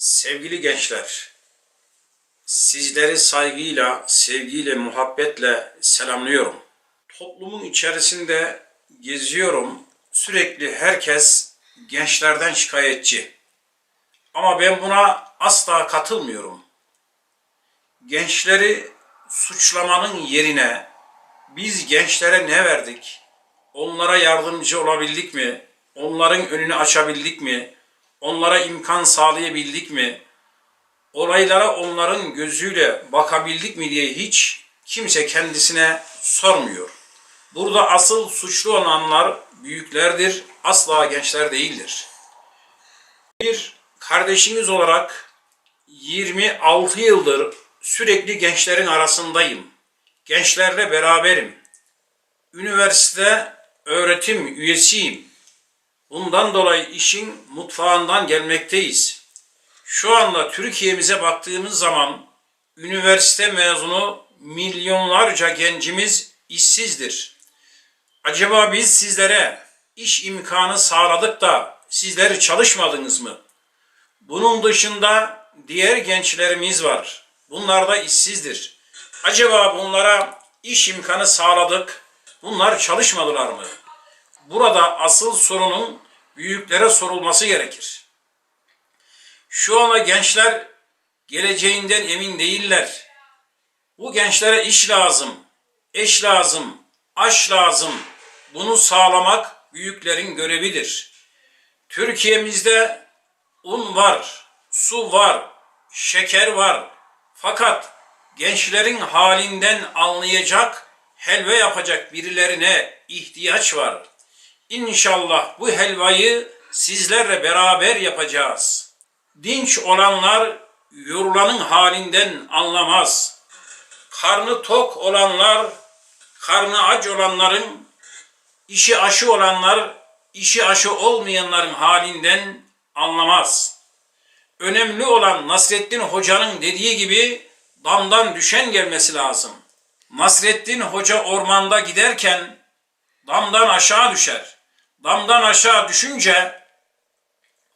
Sevgili gençler, sizleri saygıyla, sevgiyle, muhabbetle selamlıyorum. Toplumun içerisinde geziyorum. Sürekli herkes gençlerden şikayetçi. Ama ben buna asla katılmıyorum. Gençleri suçlamanın yerine biz gençlere ne verdik? Onlara yardımcı olabildik mi? Onların önünü açabildik mi? Onlara imkan sağlayabildik mi? Olaylara onların gözüyle bakabildik mi diye hiç kimse kendisine sormuyor. Burada asıl suçlu olanlar büyüklerdir, asla gençler değildir. Bir kardeşiniz olarak 26 yıldır sürekli gençlerin arasındayım. Gençlerle beraberim. Üniversite öğretim üyesiyim. Bundan dolayı işin mutfağından gelmekteyiz. Şu anda Türkiye'mize baktığımız zaman üniversite mezunu milyonlarca gencimiz işsizdir. Acaba biz sizlere iş imkanı sağladık da sizleri çalışmadınız mı? Bunun dışında diğer gençlerimiz var. Bunlar da işsizdir. Acaba bunlara iş imkanı sağladık. Bunlar çalışmadılar mı? Burada asıl sorunun büyüklere sorulması gerekir. Şu anda gençler geleceğinden emin değiller. Bu gençlere iş lazım, eş lazım, aş lazım. Bunu sağlamak büyüklerin görevidir. Türkiye'mizde un var, su var, şeker var. Fakat gençlerin halinden anlayacak, helva yapacak birilerine ihtiyaç var. İnşallah bu helvayı sizlerle beraber yapacağız. Dinç olanlar yorulanın halinden anlamaz. Karnı tok olanlar, karnı aç olanların, işi aşı olanlar, işi aşı olmayanların halinden anlamaz. Önemli olan Nasreddin Hoca'nın dediği gibi damdan düşen gelmesi lazım. Nasreddin Hoca ormanda giderken damdan aşağı düşer. Damdan aşağı düşünce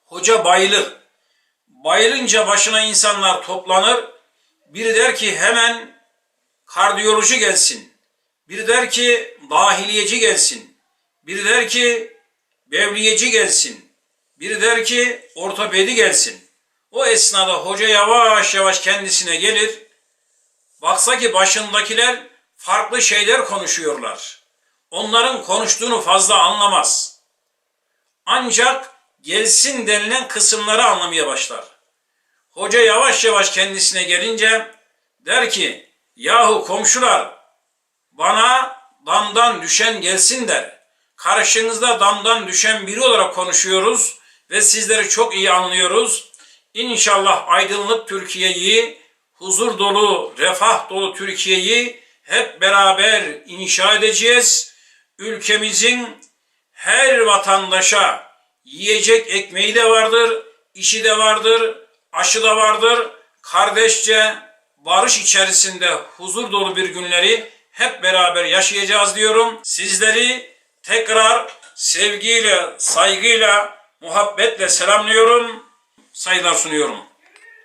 hoca bayılır. Bayılınca başına insanlar toplanır. Biri der ki hemen kardiyoloji gelsin. Biri der ki dahiliyeci gelsin. Biri der ki bevliyeci gelsin. Biri der ki ortopedi gelsin. O esnada hoca yavaş yavaş kendisine gelir. Baksa ki başındakiler farklı şeyler konuşuyorlar. Onların konuştuğunu fazla anlamaz. Ancak gelsin denilen kısımları anlamaya başlar. Hoca yavaş yavaş kendisine gelince der ki yahu komşular bana damdan düşen gelsin der. Karşınızda damdan düşen biri olarak konuşuyoruz ve sizleri çok iyi anlıyoruz. İnşallah aydınlık Türkiye'yi, huzur dolu, refah dolu Türkiye'yi hep beraber inşa edeceğiz. Ülkemizin her vatandaşa yiyecek ekmeği de vardır, işi de vardır, aşı da vardır. Kardeşçe barış içerisinde huzur dolu bir günleri hep beraber yaşayacağız diyorum. Sizleri tekrar sevgiyle, saygıyla, muhabbetle selamlıyorum. Saygılar sunuyorum.